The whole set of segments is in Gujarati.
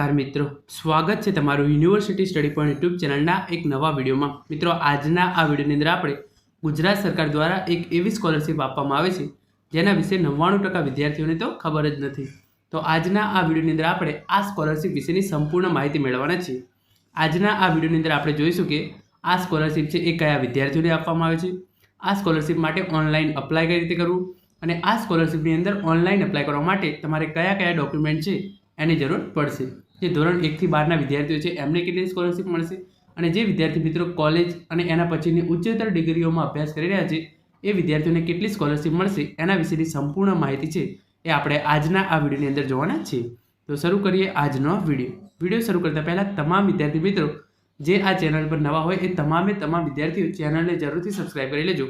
નમસ્કાર મિત્રો. સ્વાગત છે તમારું યુનિવર્સિટી સ્ટડી પોઈન્ટ યુટ્યુબ ચેનલના એક નવા વિડીયોમાં. મિત્રો, આજના આ વિડીયોની અંદર આપણે ગુજરાત સરકાર દ્વારા એક એવી સ્કોલરશિપ આપવામાં આવે છે, જેના વિશે નવ્વાણું ટકા વિદ્યાર્થીઓને તો ખબર જ નથી. તો આજના આ વિડીયોની અંદર આપણે આ સ્કોલરશિપ વિશેની સંપૂર્ણ માહિતી મેળવવાના છીએ. આજના આ વિડીયોની અંદર આપણે જોઈશું કે આ સ્કોલરશિપ છે એ કયા વિદ્યાર્થીઓને આપવામાં આવે છે, આ સ્કોલરશિપ માટે ઓનલાઈન અપ્લાય કઈ રીતે કરવું અને આ સ્કોલરશિપની અંદર ઓનલાઈન એપ્લાય કરવા માટે તમારે કયા કયા ડોક્યુમેન્ટ છે એની જરૂર પડશે. જે ધોરણ એકથી બારના વિદ્યાર્થીઓ છે, એમને કેટલી સ્કોલરશિપ મળશે? અને જે વિદ્યાર્થી મિત્રો કોલેજ અને એના પછીની ઉચ્ચતર ડિગ્રીઓમાં અભ્યાસ કરી રહ્યા છે, એ વિદ્યાર્થીઓને કેટલી સ્કોલરશિપ મળશે? એના વિશેની સંપૂર્ણ માહિતી છે, એ આપણે આજના આ વિડીયોની અંદર જોવાના છીએ તો શરૂ કરીએ આજનો વીડિયો. વીડિયો શરૂ કરતાં પહેલાં તમામ વિદ્યાર્થી મિત્રો, જે આ ચેનલ પર નવા હોય, એ તમામે તમામ વિદ્યાર્થીઓ ચેનલને જરૂરથી સબસ્ક્રાઈબ કરી લેજો.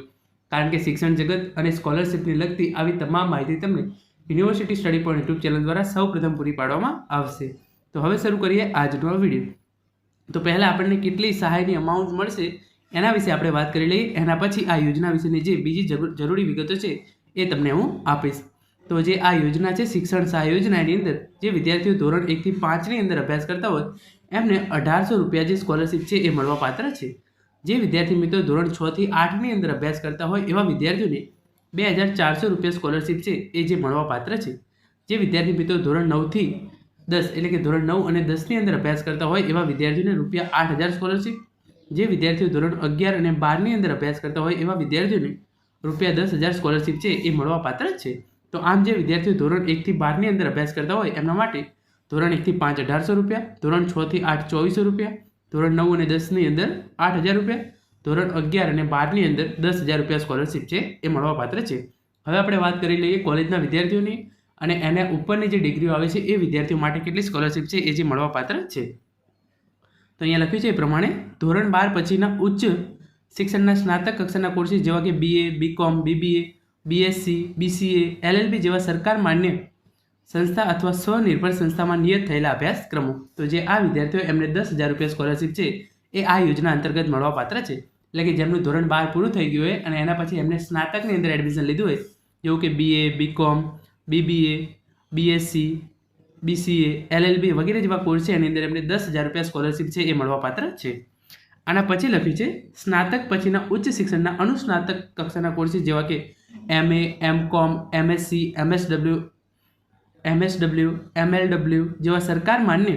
કારણ કે શિક્ષણ જગત અને સ્કોલરશિપને લગતી આવી તમામ માહિતી તમને university study point YouTube channel દ્વારા સૌપ્રથમ પૂરી પાડવામાં આવશે. તો હવે શરૂ કરીએ આજનો વીડિયો. તો પહેલાં આપણને કેટલી સહાયની અમાઉન્ટ મળશે એના વિશે આપણે વાત કરી લઈએ. એના પછી આ યોજના વિશેની જે બીજી જરૂ- જરૂરી વિગતો છે એ તમને હું આપીશ. તો જે આ યોજના છે, શિક્ષણ સહાય યોજના એની અંદર, જે વિદ્યાર્થીઓ ધોરણ એકથી પાંચની અંદર અભ્યાસ કરતા હોય, એમને અઢારસો રૂપિયા જે સ્કોલરશિપ છે એ મળવાપાત્ર છે. જે વિદ્યાર્થી મિત્રો ધોરણ છથી આઠની અંદર અભ્યાસ કરતા હોય એવા વિદ્યાર્થીઓને બે હજાર ચારસો રૂપિયા સ્કોલરશિપ છે, એ જે મળવાપાત્ર છે. જે વિદ્યાર્થી મિત્રો ધોરણ નવથી દસ એટલે કે ધોરણ નવ અને દસની અંદર અભ્યાસ કરતા હોય, એવા વિદ્યાર્થીઓને રૂપિયા આઠ હજાર સ્કોલરશીપ જે વિદ્યાર્થીઓ ધોરણ અગિયાર અને બારની અંદર અભ્યાસ કરતા હોય, એવા વિદ્યાર્થીઓને રૂપિયા દસ હજાર સ્કોલરશિપ છે, એ મળવાપાત્ર છે. તો આમ જે વિદ્યાર્થીઓ ધોરણ એકથી બારની અંદર અભ્યાસ કરતા હોય, એમના માટે ધોરણ એકથી પાંચ અઢારસો રૂપિયા, ધોરણ છથી આઠ ચોવીસો રૂપિયા, ધોરણ નવ અને દસની અંદર આઠ હજાર રૂપિયા ધોરણ અગિયાર અને બારની અંદર દસ હજાર રૂપિયા સ્કોલરશિપ છે, એ મળવાપાત્ર છે. હવે આપણે વાત કરી લઈએ કોલેજના વિદ્યાર્થીઓની અને એના ઉપરની જે ડિગ્રીઓ આવે છે, એ વિદ્યાર્થીઓ માટે કેટલી સ્કોલરશિપ છે, એ જે મળવાપાત્ર છે. તો અહીંયા લખ્યું છે એ પ્રમાણે ધોરણ બાર પછીના ઉચ્ચ શિક્ષણના સ્નાતક કક્ષાના કોર્સીસ જેવા કે BA BCom BBA BSc BCA LLB જેવા સરકાર માન્ય સંસ્થા અથવા સ્વનિર્ભર સંસ્થામાં નિયત થયેલા અભ્યાસક્રમો. તો જે આ વિદ્યાર્થીઓ એમને દસ હજાર રૂપિયા સ્કોલરશિપ છે, એ આ યોજના અંતર્ગત મળવાપાત્ર છે. એટલે કે જેમનું ધોરણ બાર પૂરું થઈ ગયું હોય અને એના પછી એમને સ્નાતકની અંદર એડમિશન લીધું હોય, જેવું કે BA BCom BBA BSc BCA LLB વગેરે જેવા કોર્સ છે, એની અંદર એમને દસ હજાર રૂપિયા સ્કોલરશિપ છે, એ મળવાપાત્ર છે. આના પછી લખ્યું છે, સ્નાતક પછીના ઉચ્ચ શિક્ષણના અનુસ્નાતક કક્ષાના કોર્સીસ જેવા કે એમએ કોમ એમએસસી એમએસડબલ્યુ એમએસડબલ્યુ એમએલડબલ્યુ જેવા સરકાર માન્ય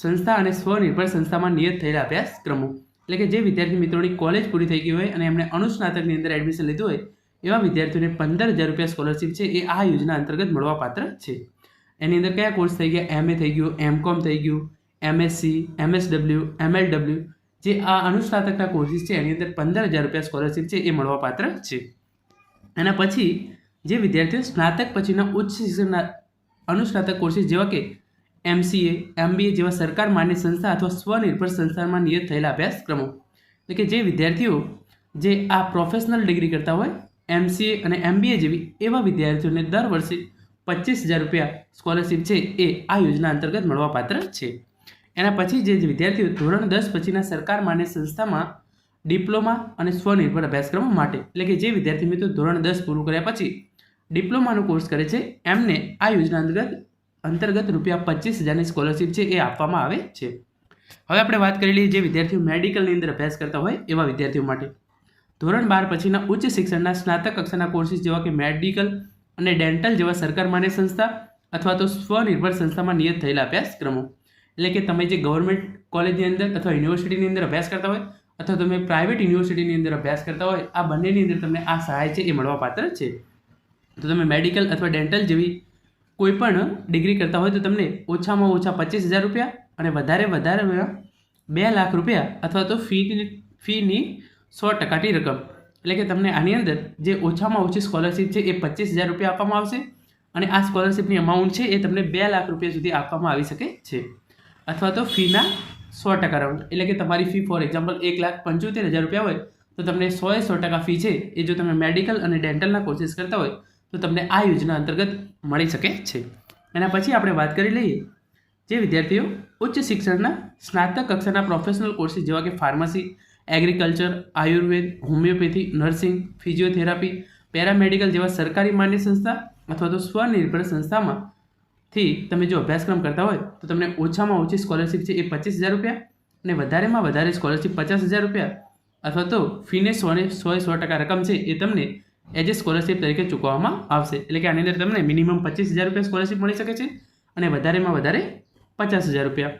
સંસ્થા અને સ્વનિર્ભર સંસ્થામાં નિયત થયેલા અભ્યાસક્રમો. એટલે કે જે વિદ્યાર્થી મિત્રોની કોલેજ પૂરી થઈ ગઈ હોય અને એમણે અનુસ્નાતકની અંદર એડમિશન લીધું હોય, એવા વિદ્યાર્થીઓને પંદર હજાર રૂપિયા સ્કોલરશિપ છે, એ આ યોજના અંતર્ગત મળવાપાત્ર છે. એની અંદર કયા કોર્સ થઈ ગયા? એમએ થઈ ગયું એમકોમ થઈ ગયું એમએસસી એમએસડબલ્યુ એમએલડબલ્યુ જે આ અનુસ્નાતકના કોર્સિસ છે, એની અંદર પંદર હજાર રૂપિયા સ્કોલરશિપ છે, એ મળવાપાત્ર છે. એના પછી જે વિદ્યાર્થીઓ સ્નાતક પછીના ઉચ્ચ શિક્ષણના અનુસ્નાતક કોર્સિસ જેવા કે એમસીએ એમબીએ જેવા સરકાર માન્ય સંસ્થા અથવા સ્વનિર્ભર સંસ્થામાં નિયત થયેલા અભ્યાસક્રમો. એટલે કે જે વિદ્યાર્થીઓ જે આ પ્રોફેશનલ ડિગ્રી કરતા હોય એમસીએ અને એમબીએ જેવી એવા વિદ્યાર્થીઓને દર વર્ષે પચીસ હજાર રૂપિયા સ્કોલરશિપ છે એ આ યોજના અંતર્ગત મળવાપાત્ર છે. એના પછી જે વિદ્યાર્થીઓ ધોરણ દસ પછીના સરકાર માન્ય સંસ્થામાં ડિપ્લોમા અને સ્વનિર્ભર અભ્યાસક્રમો માટે, એટલે કે જે વિદ્યાર્થી મિત્રો ધોરણ દસ પૂરું કર્યા પછી ડિપ્લોમાનો કોર્સ કરે છે, એમને આ યોજના અંતર્ગત અંતર્ગત રૂપિયા પચીસ હજારની સ્કોલરશિપ છે એ આપવામાં આવે છે. હવે આપણે વાત કરી લઈએ જે વિદ્યાર્થીઓ મેડિકલની અંદર અભ્યાસ કરતા હોય એવા વિદ્યાર્થીઓ માટે. ધોરણ બાર પછીના ઉચ્ચ શિક્ષણના સ્નાતક કક્ષાના કોર્સિસ જેવા કે મેડિકલ અને ડેન્ટલ જેવા સરકાર માન્ય સંસ્થા અથવા તો સ્વનિર્ભર સંસ્થામાં નિયત થયેલા અભ્યાસક્રમો. એટલે કે તમે જે ગવર્મેન્ટ કોલેજની અંદર અથવા યુનિવર્સિટીની અંદર અભ્યાસ કરતા હોય અથવા તમે પ્રાઇવેટ યુનિવર્સિટીની અંદર અભ્યાસ કરતા હોય, આ બંનેની અંદર તમને આ સહાય છે એ મળવાપાત્ર છે. તો તમે મેડિકલ અથવા ડેન્ટલ જેવી કોઈ પણ ડિગ્રી કરતા હોય તો તમને ઓછામાં ઓછા પચીસ હજાર રૂપિયા અને વધારે વધારે બે લાખ રૂપિયા અથવા તો ફીની ફીની સો ટકાની રકમ. એટલે કે તમને આની અંદર જે ઓછામાં ઓછી સ્કોલરશિપ છે એ પચીસ હજાર રૂપિયા આપવામાં આવશે અને આ સ્કોલરશીપની અમાઉન્ટ છે એ તમને બે લાખ રૂપિયા સુધી આપવામાં આવી શકે છે. અથવા તો ફીના સો ટકા રાઉન્ડ. એટલે કે તમારી ફી ફોર એક્ઝામ્પલ એક લાખ પંચોતેર હજાર રૂપિયા હોય તો તમને સો સો ટકા ફી છે એ જો તમે મેડિકલ અને ડેન્ટલના કોર્સિસ કરતા હોય તો તમને આ યોજના અંતર્ગત મળી શકે છે. એના પછી આપણે વાત કરી લઈએ જે વિદ્યાર્થીઓ ઉચ્ચ શિક્ષણના સ્નાતક કક્ષાના પ્રોફેશનલ કોર્સીસ જેવા કે pharmacy agriculture Ayurveda homoeopathy nursing physiotherapy paramedical જેવા સરકારી માન્ય સંસ્થા અથવા તો સ્વનિર્ભર સંસ્થામાં થી તમે જો અભ્યાસક્રમ કરતા હોય તો તમને ઓછામાં ઓછી સ્કોલરશિપ છે એ પચીસ હજાર રૂપિયા અને વધારેમાં વધારે સ્કોલરશિપ પચાસ હજાર રૂપિયા અથવા તો ફીને સોને સો સો ટકા રકમ છે એ તમને એજ એ સ્કોલરશિપ તરીકે ચૂકવવામાં આવશે. એટલે કે આની અંદર તમને મિનિમમ પચીસ હજાર રૂપિયા સ્કોલરશિપ મળી શકે છે અને વધારેમાં વધારે પચાસ હજાર રૂપિયા.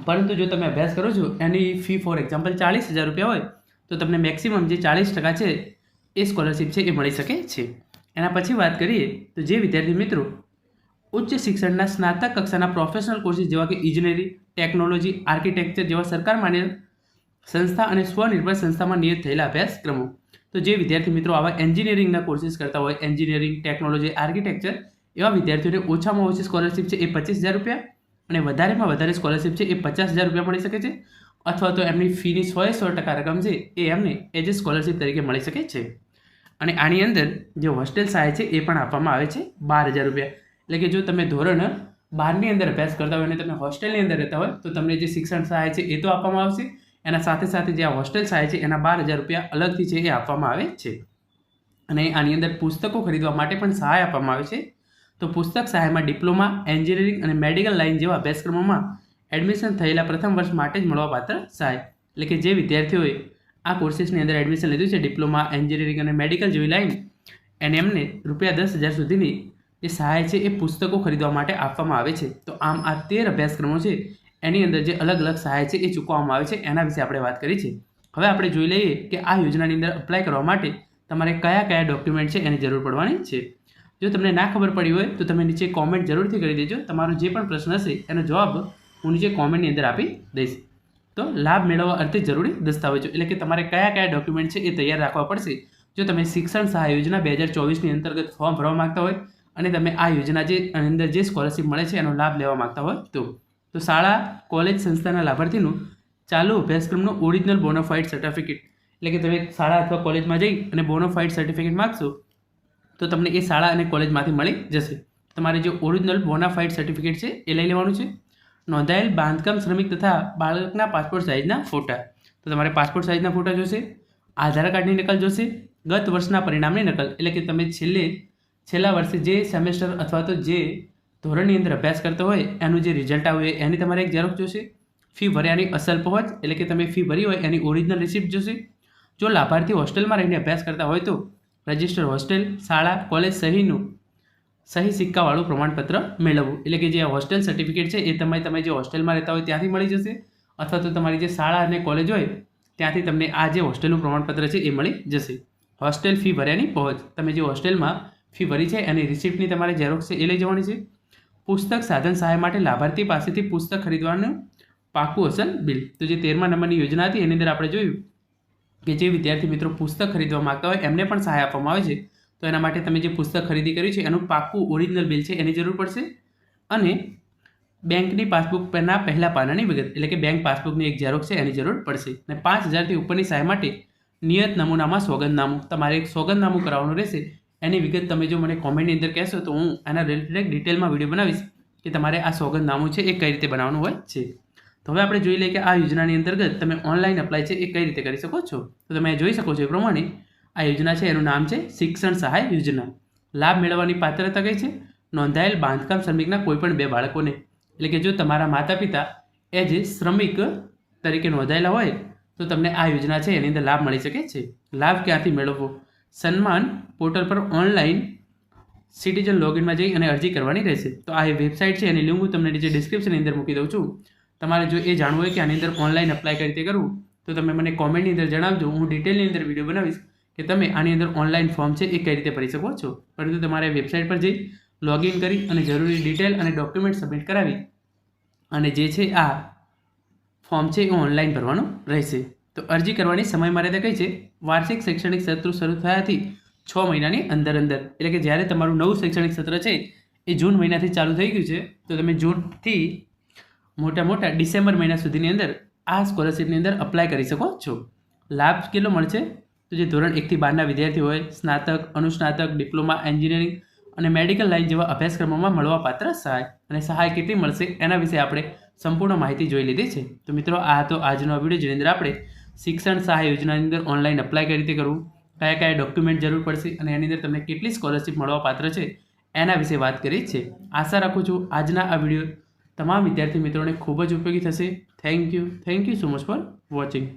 પરંતુ જો તમે અભ્યાસ કરો છો, એની ફી ફોર એક્ઝામ્પલ ચાલીસ હજાર રૂપિયા હોય, તો તમને મેક્સિમમ જે ચાલીસ ટકા છે, એ સ્કોલરશિપ છે, એ મળી શકે છે. એના પછી વાત કરીએ, તો જે વિદ્યાર્થી મિત્રો, ઉચ્ચ શિક્ષણના સ્નાતક કક્ષાના પ્રોફેશનલ કોર્સિસ જેવા કે ઇજનેરી ટેકનોલોજી આર્કિટેક્ચર જેવા સરકાર માન્ય સંસ્થા અને સ્વનિર્ભર સંસ્થામાં નિયત થયેલા અભ્યાસક્રમો. તો જે વિદ્યાર્થી મિત્રો આવા એન્જિનિયરિંગના કોર્સિસ કરતા હોય, એન્જિનિયરિંગ ટેકનોલોજી આર્કિટેક્ચર એવા વિદ્યાર્થીઓને ઓછામાં ઓછી સ્કોલરશિપ છે એ પચીસ હજાર રૂપિયા અને વધારેમાં વધારે સ્કોલરશિપ છે એ પચાસ હજાર રૂપિયા મળી શકે છે અથવા તો એમની ફીની સો સો ટકા રકમ છે એ એમને એજ એ સ્કોલરશિપ તરીકે મળી શકે છે. અને આની અંદર જે હોસ્ટેલ સહાય છે એ પણ આપવામાં આવે છે બાર હજાર રૂપિયા. એટલે કે જો તમે ધોરણ બારની અંદર અભ્યાસ કરતા હોય અને તમે હોસ્ટેલની અંદર રહેતા હોય તો તમને જે શિક્ષણ સહાય છે એ તો આપવામાં આવશે. એના સાથે સાથે જે આ હોસ્ટેલ સહાય છે, એના બાર હજાર રૂપિયા અલગથી છે એ આપવામાં આવે છે. અને આની અંદર પુસ્તકો ખરીદવા માટે પણ સહાય આપવામાં આવે છે. તો પુસ્તક સહાયમાં ડિપ્લોમા, એન્જિનિયરિંગ અને મેડિકલ લાઇન જેવા અભ્યાસક્રમોમાં એડમિશન થયેલા પ્રથમ વર્ષ માટે જ મળવાપાત્ર સહાય. એટલે કે જે વિદ્યાર્થીઓએ આ કોર્સીસની અંદર એડમિશન લીધું છે, ડિપ્લોમા, એન્જિનિયરિંગ અને મેડિકલ જેવી લાઇન એને એમને રૂપિયા દસ હજાર સુધીની જે સહાય છે એ પુસ્તકો ખરીદવા માટે આપવામાં આવે છે. તો આમ આ તેર અભ્યાસક્રમો છે એની અંદર જે અલગ અલગ સહાય છે એ ચૂકવવામાં આવે છે, એના વિશે આપણે વાત કરી છે. હવે આપણે જોઈ લઈએ કે આ યોજનાની અંદર અપ્લાય કરવા માટે તમારે કયા કયા ડોક્યુમેન્ટ છે એની જરૂર પડવાની છે. જો તમને ના ખબર પડી હોય તો તમે નીચે કોમેન્ટ જરૂરથી કરી દેજો. તમારો જે પણ પ્રશ્ન હશે એનો જવાબ હું નીચે કોમેન્ટની અંદર આપી દઈશ. તો લાભ મેળવવા અર્થે જરૂરી દસ્તાવેજો એટલે કે તમારે કયા કયા ડોક્યુમેન્ટ છે એ તૈયાર રાખવા પડશે. જો તમે શિક્ષણ સહાય યોજના બે હજાર ચોવીસની અંતર્ગત ફોર્મ ભરવા માગતા હોય અને તમે આ યોજના જે અંદર જે સ્કોલરશિપ મળે છે એનો લાભ લેવા માંગતા હોય તો. તો શાળા, કોલેજ સંસ્થાના લાભાર્થીનું ચાલુ અભ્યાસક્રમનું ઓરિજિનલ બોનોફાઇડ સર્ટિફિકેટ એટલે કે તમે શાળા અથવા કોલેજમાં જઈ અને બોનોફાઇડ સર્ટિફિકેટ માગશો, તો તમને એ શાળા અને કોલેજમાંથી મળી જશે. તમારે જે ઓરિજિનલ બોનાફાઇડ સર્ટિફિકેટ છે, એ લઈ લેવાનું છે. નોંધાયેલ બાંધકામ શ્રમિક તથા બાળકના પાસપોર્ટ સાઇઝના ફોટા. તો તમારે પાસપોર્ટ સાઇઝના ફોટા જોશે, આધાર કાર્ડની નકલ જોશે, ગત વર્ષના પરિણામની નકલ. એટલે કે તમે છેલ્લે, છેલ્લા વર્ષે જે સેમેસ્ટર અથવા તો જે ધોરણની અંદર અભ્યાસ કરતો હોય, એનું જે રિઝલ્ટ હોય એની તમારે એક ઝેરોક્ષ જોશે. ફી ભર્યાની અસલ પહોંચ, એટલે કે તમે ફી ભરી હોય, એની ઓરિજિનલ રિસિપ્ટ જોશે. જો લાભાર્થી હોસ્ટેલમાં રહીને અભ્યાસ કરતા હોય તો રજિસ્ટર હોસ્ટેલ, શાળા, કોલેજ સહીનું સહી સિક્કાવાળું પ્રમાણપત્ર મેળવવું. એટલે કે જે હોસ્ટેલ સર્ટિફિકેટ છે, એ તમે તમે જે હોસ્ટેલમાં રહેતા હોય ત્યાંથી મળી જશે. અથવા તો તમારી જે શાળા અને કોલેજ હોય, ત્યાંથી તમને આ જે હોસ્ટેલનું પ્રમાણપત્ર છે, એ મળી જશે. હોસ્ટેલ ફી ભર્યાની પહોંચ. તમે જે હોસ્ટેલમાં ફી ભરી છે, એની રિસિપ્ટની તમારે ઝેરોક્ષ છે એ લઈ જવાની છે. પુસ્તક સાધન સહાય માટે લાભાર્થી પાસેથી પુસ્તક ખરીદવાનું પાકું અસલ બિલ. તો જે તેરમા નંબરની યોજના હતી, એની અંદર આપણે જોયું કે જે વિદ્યાર્થી મિત્રો પુસ્તક ખરીદવા માગતા હોય, એમને પણ સહાય આપવામાં આવે છે. તો એના માટે તમે જે પુસ્તક ખરીદી કર્યું છે, એનું પાક્કું ઓરિજિનલ બિલ છે, એની જરૂર પડશે. અને બેંકની પાસબુક પરના પહેલા પાનાની વિગત, એટલે કે બેંક પાસબુકની એક ઝેરોક્ષ છે, એની જરૂર પડશે. અને પાંચ હજારથી ઉપરની સહાય માટે નિયત નમૂનામાં સોગંદનામું. તમારે એક સોગંદનામું કરાવવાનું રહેશે. એની વિગત તમે જો મને કોમેન્ટની અંદર કહેશો તો હું એના રિલેટેડ ડિટેલમાં વીડિયો બનાવીશ કે તમારે આ સોગંદનામું છે એ કઈ રીતે બનાવવાનું હોય છે. તો હવે આપણે જોઈ લઈએ કે આ યોજનાની અંતર્ગત તમે ઓનલાઈન અપ્લાય છે એ કઈ રીતે કરી શકો છો? તો તમે જોઈ શકો છો એ પ્રમાણે આ યોજના છે, એનું નામ છે શિક્ષણ સહાય યોજના. લાભ મેળવવાની પાત્રતા કઈ છે? નોંધાયેલ બાંધકામ શ્રમિકના કોઈપણ બે બાળકોને. એટલે કે જો તમારા માતા પિતા એ જે શ્રમિક તરીકે નોંધાયેલા હોય તો તમને આ યોજના છે એની અંદર લાભ મળી શકે છે. લાભ ક્યાંથી મેળવવો? સન્માન પોર્ટલ પર ઓનલાઈન સિટીઝન લોગિનમાં જઈ અને અરજી કરવાની રહેશે. તો આ વેબસાઇટ છે, એની લિંક હું તમને નીચે ડિસ્ક્રિપ્શનની અંદર મૂકી દઉં છું. તમારે જો એ જાણવું હોય કે આની અંદર ઓનલાઈન અપ્લાય કઈ રીતે કરવું, તો તમે મને કોમેન્ટની અંદર જણાવજો. હું ડિટેલની અંદર વીડિયો બનાવીશ કે તમે આની અંદર ઓનલાઈન ફોર્મ છે એ કઈ રીતે ભરી શકો છો. પરંતુ તમારે વેબસાઇટ પર જઈ લોગિન કરી અને જરૂરી ડિટેલ અને ડોક્યુમેન્ટ સબમિટ કરાવી અને જે છે આ ફોર્મ છે એ ઓનલાઈન ભરવાનું રહેશે. તો અરજી કરવાની સમય મર્યાદા કઈ છે? વાર્ષિક શૈક્ષણિક સત્ર શરૂ થયાથી છ મહિનાની અંદર અંદર. એટલે કે જ્યારે તમારું નવું શૈક્ષણિક સત્ર છે, એ જૂન મહિનાથી ચાલુ થઈ ગયું છે, તો તમે જૂનથી મોટા મોટા ડિસેમ્બર મહિના સુધીની અંદર આ સ્કોલરશિપની અંદર અપ્લાય કરી શકો છો. લાભ કેટલો મળશે? તો જે ધોરણ એકથી બારના વિદ્યાર્થી હોય, સ્નાતક, અનુસ્નાતક, ડિપ્લોમા, એન્જિનિયરિંગ અને મેડિકલ લાઇન જેવા અભ્યાસક્રમોમાં મળવાપાત્ર સહાય. અને સહાય કેટલી મળશે એના વિશે આપણે સંપૂર્ણ માહિતી જોઈ લીધી છે. તો મિત્રો, આ હતો આજનો વીડિયો, જેની અંદર આપણે શિક્ષણ સહાય યોજનાની અંદર ઓનલાઈન અપ્લાય કઈ રીતે કરવું? કયા કયા ડોક્યુમેન્ટ જરૂર પડશે? અને એની અંદર તમને કેટલી સ્કોલરશિપ મળવા પાત્ર છે? એના વિશે વાત કરી છે. આશા રાખું છું આજના આ વીડિયો તમામ વિદ્યાર્થી મિત્રોને ખૂબ જ ઉપયોગી થશે. Thank you thank you so much for watching